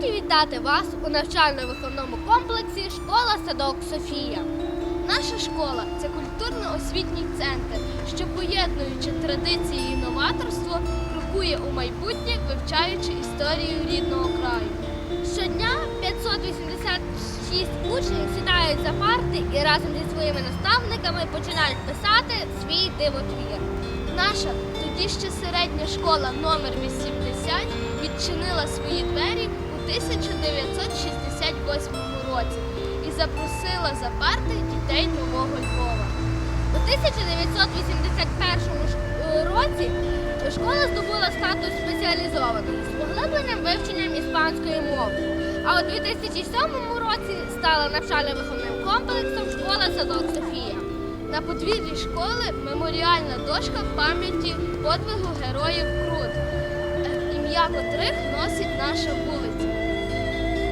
Раді вітати вас у навчально-виховному комплексі Школа Садок Софія. Наша школа це культурно-освітній центр, що поєднуючи традиції і новаторство, крокує у майбутнє, вивчаючи історію рідного краю. Щодня 586 учнів сідають за парти і разом зі своїми наставниками починають писати свій дивотвір. Наша тоді ще середня школа номер 80 відчинила свої двері 1968 році і запросила за парти дітей нового Львова. У 1981 році школа здобула статус спеціалізованої з поглибленим вивченням іспанської мови. А у 2007 році стала навчально-виховним комплексом школа Садок Софія. На подвір'ї школи меморіальна дошка пам'яті подвигу героїв Крут, е, ім'я котрих носить наша вулиця.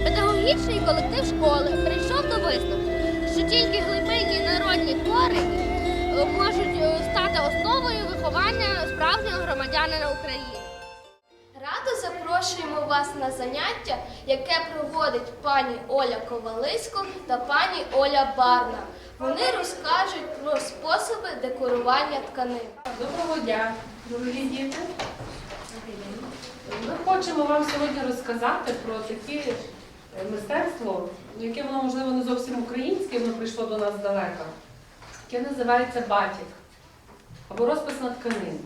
Педагогічний колектив школи прийшов до висновку, що тільки глибинні народні твори е, можуть е, стати основою виховання справжнього громадянина України. Радо запрошуємо вас на заняття, яке проводить пані Оля Ковалисько та пані Оля Барна. Вони розкажуть про способи декорування тканин. Доброго дня, дорогі діти. Ми хочемо вам сьогодні розказати про таке е, мистецтво, яке воно, можливо, не зовсім українське, воно прийшло до нас далеко, яке називається батік або розпис на тканині.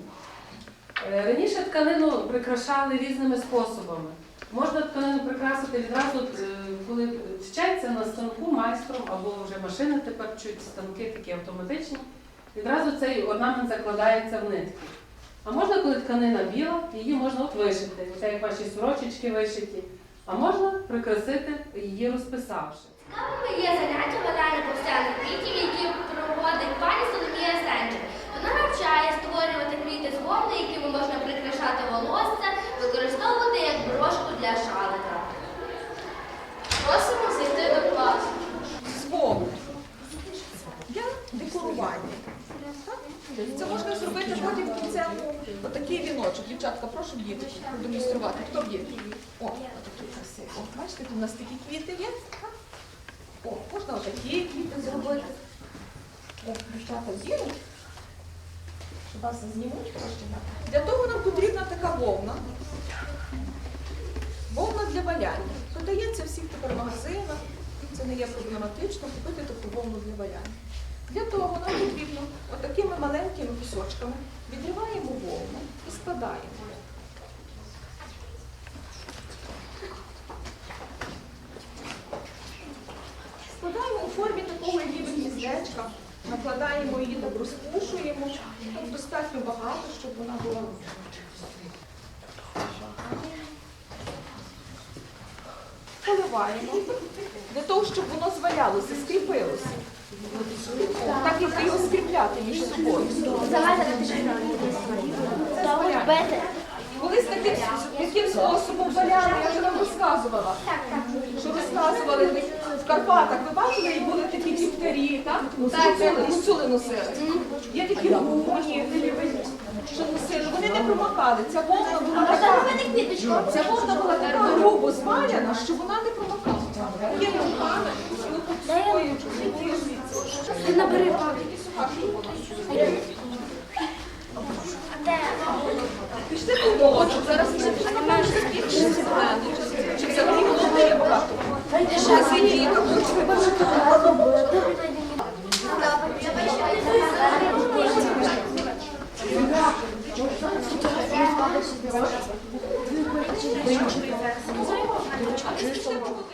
Е, Раніше тканину прикрашали різними способами. Можна тканину прикрасити відразу, е, коли вчаться на станку майстром, або вже машини тепер чуть станки такі автоматичні. Відразу цей орнамент закладається в нитки. А можна, коли тканина біла, її можна от вишити, оце як ваші сорочечки вишиті. А можна прикрасити її розписавши. Цікавими є заняття валяння повстяних квітів, які проводить пані Соломія Сенчик. Вона навчає створювати квіти з вовни, якими можна прикрашати волосся, використовувати як брошку для шалика. Просимо зайти до класу. Свого. Для декорування. Так? Це можна зробити потім в кінцевому отакий віночок. Дівчатка, прошу діти продемонструвати. Хто б'є? О, отакий красивий. О, бачите, тут у нас такі квіти є. О, можна отакі квіти зробити. Дівчата з'їдуть. Щоб вас знімуть трошки. Для того нам потрібна така вовна. Вовна для валяння. Продається в всіх тепер магазинах. Це не є проблематично купити таку вовну для валяння. Для того нам потрібно отакими маленькими кусочками відриваємо вовну і складаємо. Складаємо у формі такого ніби гніздечка, накладаємо її так розпушуємо. Тут достатньо багато, щоб вона була. Поливаємо для того, щоб воно звалялося, скріпилося. Так як його скріпляти між собою. Це зваляння. Колись таким, таким способом валяли, я вже вам розказувала. Що розказували ви в Карпатах, ви бачили, і були такі кіптарі, так? Гуцули носили. Є такі гуні, що носили. Вони не промокали. Ця вовна була така. Ця вовна була така грубо зваляна, що вона не промокала. Є руками, і свою Ти набери Пішли по молоду, зараз. Чи взагалі молоде є багато? Ще сині, хочете бачити? Дуже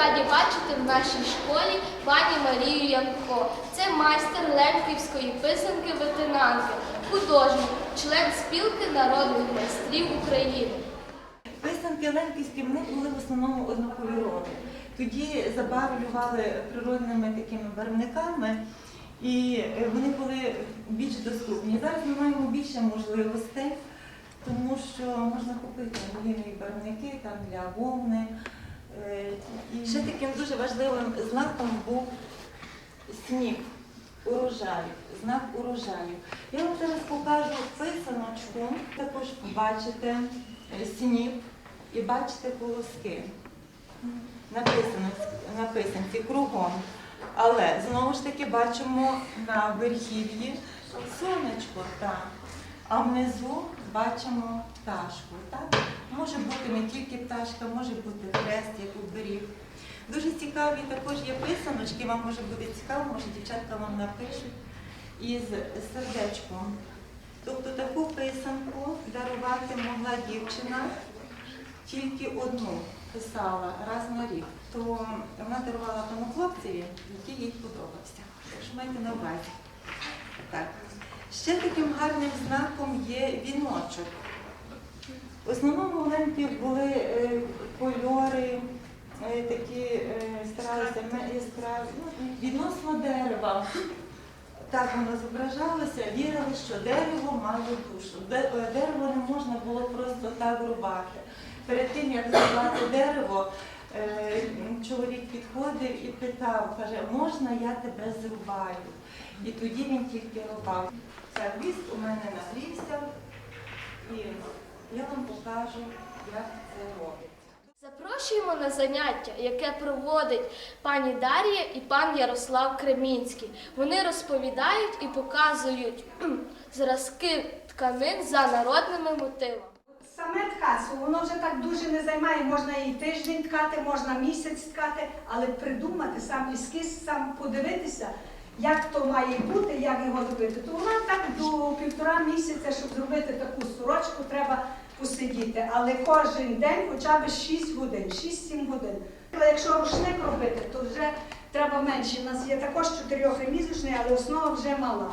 раді бачити в нашій школі пані Марію Янко. Це майстер лемківської писанки ветенанки, художник, член спілки народних майстрів України. Писанки ленківські вони були в основному однокольорові. Тоді забарвлювали природними такими барвниками, і е, вони були більш доступні. Зараз ми маємо більше можливостей, тому що можна купити голіві барвники там для вовни. Е, ще таким дуже важливим знаком був сніг урожаю, знак урожаю. Я вам зараз покажу писаночку, також бачите е, сніп. і бачите колоски. Написано, написанці кругом. Але знову ж таки бачимо на верхів'ї сонечко, так. А внизу бачимо пташку. Так? Може бути не тільки пташка, може бути хрест, як оберіг. Дуже цікаві також є писаночки, вам може бути цікаво, може дівчатка вам напишуть із сердечком. Тобто таку писанку дарувати могла дівчина тільки одну писала раз на рік. То вона дарувала тому хлопцеві, який їй подобався. Якщо маєте на увазі. Так. Ще таким гарним знаком є віночок. В основному в Олимпії були е, кольори, е, такі е, старалися яскраві, ну, відносно дерева. Так воно зображалося, вірили, що дерево має душу. Дерево не можна було просто так рубати. Перед тим, як зрубати дерево, чоловік підходив і питав, каже, можна я тебе зрубаю? І тоді він тільки рубав. Так, ліс у мене нагрівся, і я вам покажу, як це робиться. Запрошуємо на заняття, яке проводить пані Дар'я і пан Ярослав Кремінський. Вони розповідають і показують зразки тканин за народними мотивами. Саме ткацтво, воно вже так дуже не займає, можна і тиждень ткати, можна місяць ткати, але придумати сам ескіз, сам подивитися, як то має бути, як його зробити. То вона так до півтора місяця, щоб зробити таку сорочку, треба посидіти. Але кожен день хоча б 6 годин, 6-7 годин. Але якщо рушник робити, то вже треба менше. У нас є також чотирьохремісячний, але основа вже мала.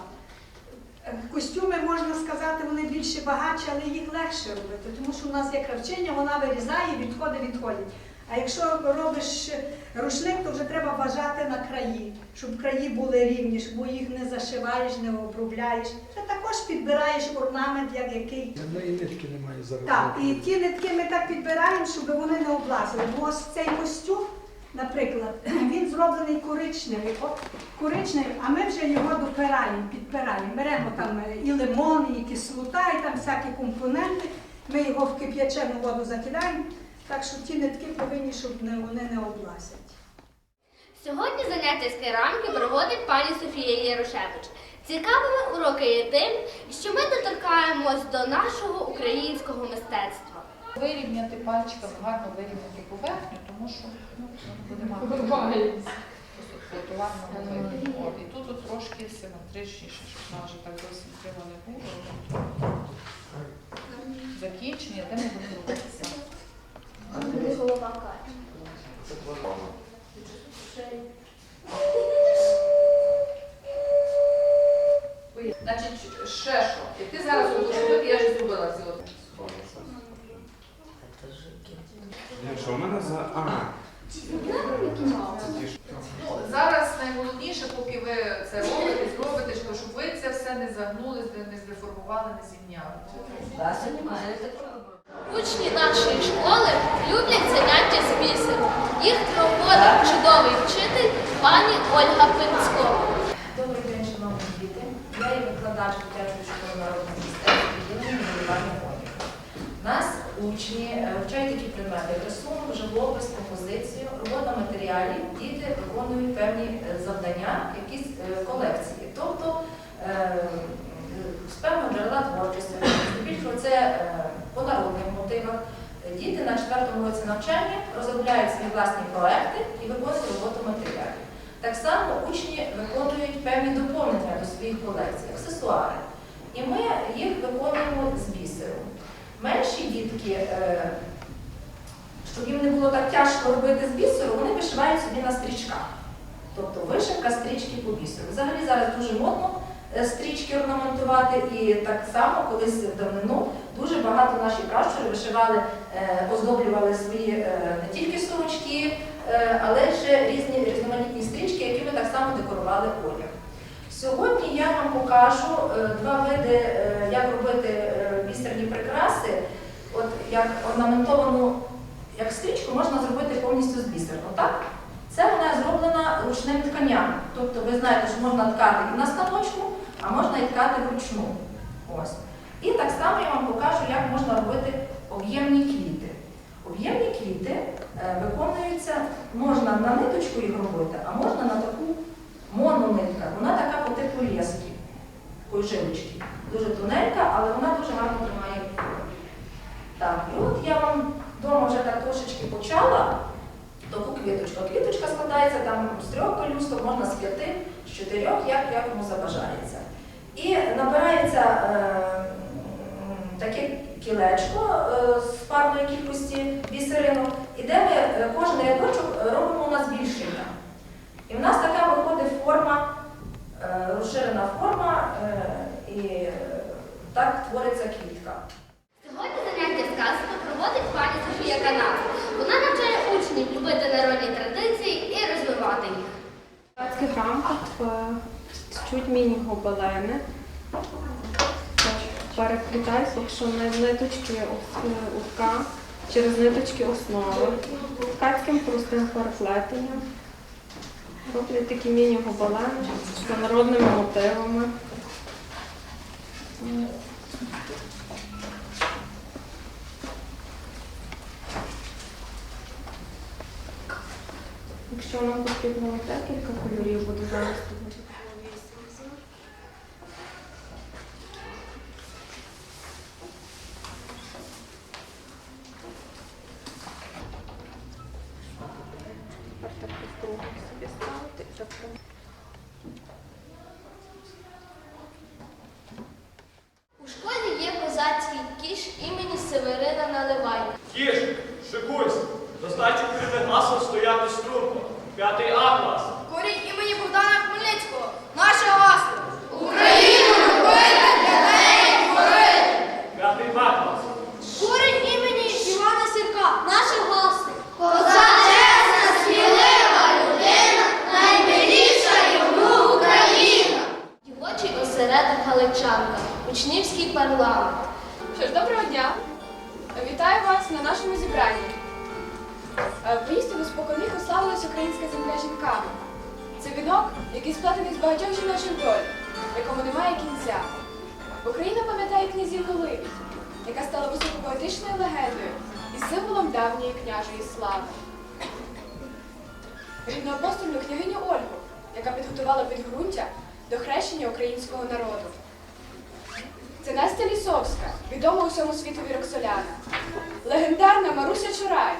Костюми, можна сказати, вони більше багатші, але їх легше робити, тому що у нас є кравчиня, вона вирізає, відходи відходять. А якщо робиш рушник, то вже треба вважати на краї, щоб краї були рівні, щоб їх не зашиваєш, не обробляєш. Ти також підбираєш орнамент, як який. І нитки немає зараз. Так, і ті нитки ми так підбираємо, щоб вони не облазили. Бо ось цей костюм, наприклад, він зроблений коричневий, коричневий, а ми вже його допираємо, підпираємо. Беремо там і лимон, і кислота, і там всякі компоненти. Ми його в кип'ячену воду закидаємо, так що ті нитки повинні, щоб не, вони не облазять. Сьогодні заняття з кераміки проводить пані Софія Ярошевич. Цікавими уроки є тим, що ми доторкаємось до нашого українського мистецтва. Вирівняти пальчиком, гарно вирівняти поверхню, тому що ну, буде мати І тут от трошки симетричніше, щоб вона вже так зовсім криво не було. Закінчення, де ми будемо Значить, ще що? Як ти зараз я вже зробила ці от. Що в мене за. А, Ну, зараз найголовніше, поки ви це робите, зробите, щоб ви це все не загнули, не здеформували, не зімняли. Учні нашої школи люблять заняття з бісеру. Їх проводить чудовий вчитель пані Ольга Пинськова. Добрий день, шановні діти. Я є викладач дитячої школи народного мистецтва відділення малювання одягу. Нас учні е, вчать такі предмети, рисунок, живопис, композицію, робота матеріалів. Діти виконують певні е, завдання, якісь е, колекції. Тобто з певного джерела творчості, це по народних мотивах. Діти на четвертому році навчання розробляють свої власні проекти і виконують роботу матеріалів. Так само учні виконують певні доповнення до своїх колекцій, аксесуари. І ми їх виконуємо з бісеру. Менші дітки, е, щоб їм не було так тяжко робити з бісеру, вони вишивають собі на стрічках. Тобто вишивка стрічки по бісеру. Взагалі зараз дуже модно стрічки орнаментувати, і так само колись давнину дуже багато наші пращури вишивали, е, оздоблювали свої е, не тільки сорочки, е, але ще різні різноманітні стрічки, якими так само декорували одяг. Сьогодні я вам покажу е, два види, е, як робити е, бісерні прикраси. От як орнаментовану як стрічку можна зробити повністю з бісеру. Так? Це вона зроблена ручним тканням. Тобто ви знаєте, що можна ткати і на станочку, а можна і ткати вручну. Ось. І так само я вам покажу, як можна робити об'ємні квіти. Об'ємні квіти е, виконуються, можна на ниточку їх робити, а можна на таку мононитка. Вона така по типу лески, такої жилочки. Дуже тоненька, але вона дуже гарно тримає форму. Так, і от я вам вдома вже так трошечки почала таку квіточку. Квіточка складається там з трьох пелюсток, можна з п'яти, з чотирьох, як, як кому забажається. І набирається е, таке кілечко е, з парної кількості бісеринок, і де ми е, кожен рядочок робимо у нас збільшення. І в нас така виходить форма, е, розширена форма, е, і так твориться квітка. Сьогодні заняття сказки проводить пані Софія Канас. Вона навчає учнів любити народні традиції і розвивати їх. В чуть міні-гобелени. Переплітають, якщо не ниточки е, утка через ниточки основи. Ткацьким простим переплетенням. Роблять такі міні-гобелени з народними мотивами. Якщо нам потрібно декілька кольорів, буде зараз княгиню Ольгу, яка підготувала підґрунтя до хрещення українського народу. Це Настя Лісовська, відома усьому світові Роксоляна. Легендарна Маруся Чурай,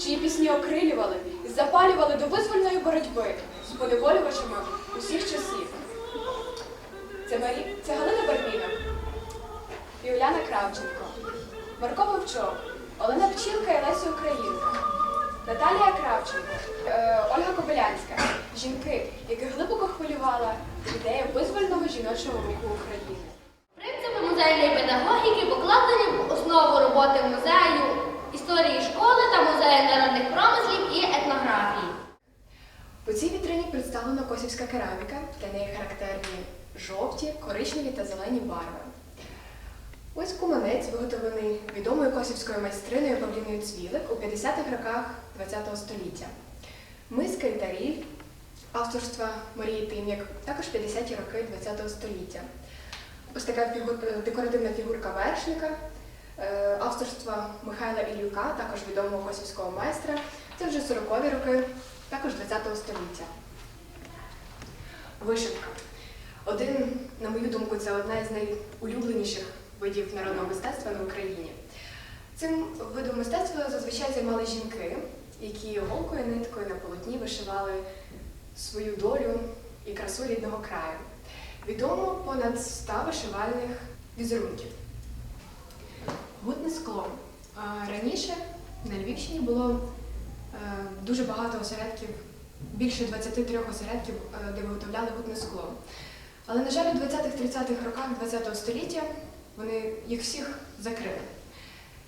чиї пісні окрилювали і запалювали до визвольної боротьби з поневолювачами усіх часів. Це, Марі... Це Галина Барбіна і Уляна Кравченко, Марко Вовчок, Олена Пчілка і Леся Українка, Наталія Кравченко, е, Ольга Кобилянська, жінки, яких глибоко хвилювала ідея визвольного жіночого руху України. Принципи музейної педагогіки покладені в основу роботи музею історії школи та музею народних промислів і етнографії. У цій вітрині представлена косівська кераміка, для неї характерні жовті, коричневі та зелені барви. Ось куманець, виготовлений відомою косівською майстриною Павліною Цвілик у 50-х роках ХХ століття. Миска і таріль авторства Марії Тим'як, також 50-ті роки ХХ століття. Ось така е, декоративна фігурка вершника е, авторства Михайла Ілюка, також відомого косівського майстра. Це вже 40-ві роки, також ХХ століття. Вишивка. Один, на мою думку, це одна із найулюбленіших видів народного мистецтва на Україні. Цим видом мистецтва зазвичай займали жінки, які голкою ниткою на полотні вишивали свою долю і красу рідного краю. Відомо понад 100 вишивальних візерунків. Гутне скло. Раніше на Львівщині було е, дуже багато осередків, більше 23 осередків, е, де виготовляли гутне скло. Але, на жаль, у 20-30-х роках ХХ століття вони їх всіх закрили.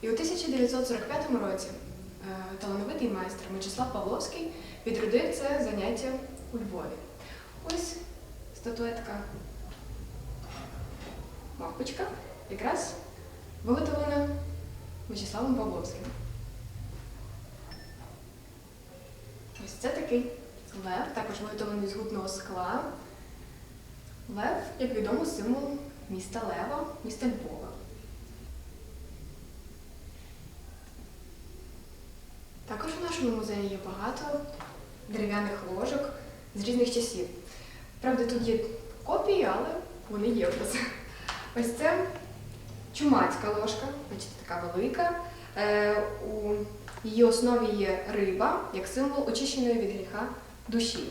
І у 1945 році талановитий майстер Мечислав Павловський відродив це заняття у Львові. Ось статуетка мавпочка, якраз виготовлена Мечиславом Павловським. Ось це такий лев, також виготовлений з гутного скла. Лев, як відомо, символ міста Лева, міста Львова. Нашому музеї є багато дерев'яних ложок з різних часів. Правда, тут є копії, але вони є в нас. Ось це чумацька ложка, бачите, така велика. Е, у її основі є риба, як символ очищеної від гріха душі.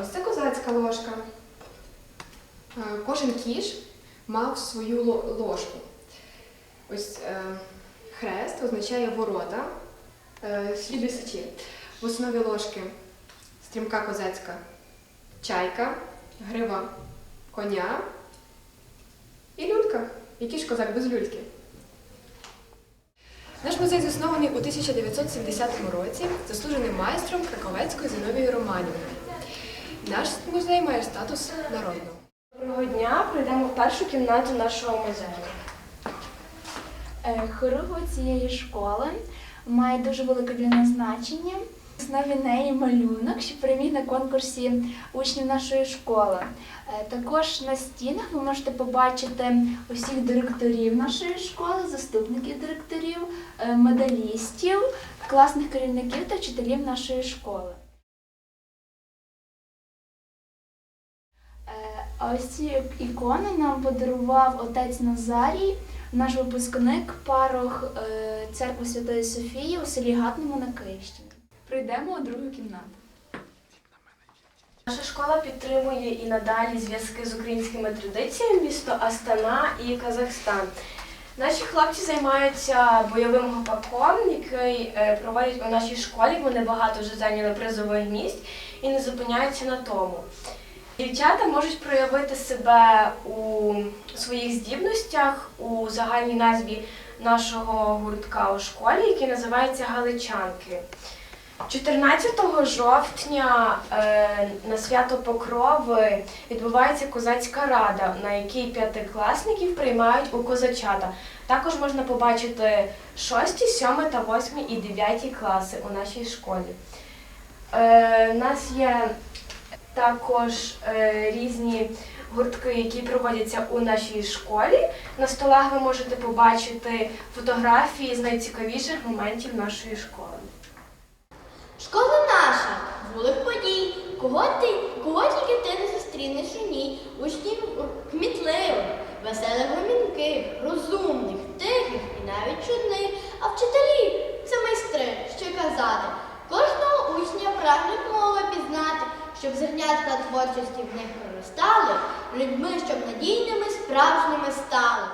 Ось це козацька ложка. Е, Кожен кіш мав свою ложку. Ось е, хрест означає ворота, е, сліди сечі. В основі ложки стрімка козацька чайка, грива коня і люлька. Який ж козак без люльки? Наш музей заснований у 1970 році заслуженим майстром Краковецької Зиновією Романівною. Наш музей має статус народного. Доброго дня! Прийдемо в першу кімнату нашого музею. Е, Хоругва цієї школи має дуже велике для нас значення. В основі неї малюнок, що переміг на конкурсі учнів нашої школи. Е, Також на стінах ви можете побачити усіх директорів нашої школи, заступників директорів, е, медалістів, класних керівників та вчителів нашої школи. Ось ці ікони нам подарував отець Назарій, наш випускник, парох е, церкви Святої Софії у селі Гатному на Київщині. Прийдемо у другу кімнату. Наша школа підтримує і надалі зв'язки з українськими традиціями місто Астана і Казахстан. Наші хлопці займаються бойовим гопаком, який е, проводять у нашій школі. Вони багато вже зайняли призових місць і не зупиняються на тому. Дівчата можуть проявити себе у своїх здібностях у загальній назві нашого гуртка у школі, який називається Галичанки. 14 жовтня е, на свято Покрови відбувається козацька рада, на якій п'ятикласників приймають у козачата. Також можна побачити 6, 7 та 8 і 9 класи у нашій школі. Е, у нас є також е, різні гуртки, які проводяться у нашій школі. На столах ви можете побачити фотографії з найцікавіших моментів нашої школи. Школа наша, вулик подій. Кого ти, кого тільки ти не зустрінеш у ній? Учнів кмітливих, веселих гомінких, розумних, тихих і навіть чудних. А вчителі це майстри, що казати. Кожного учня пізнати, щоб зернятка творчості в них проростали, людьми, щоб надійними справжніми стали.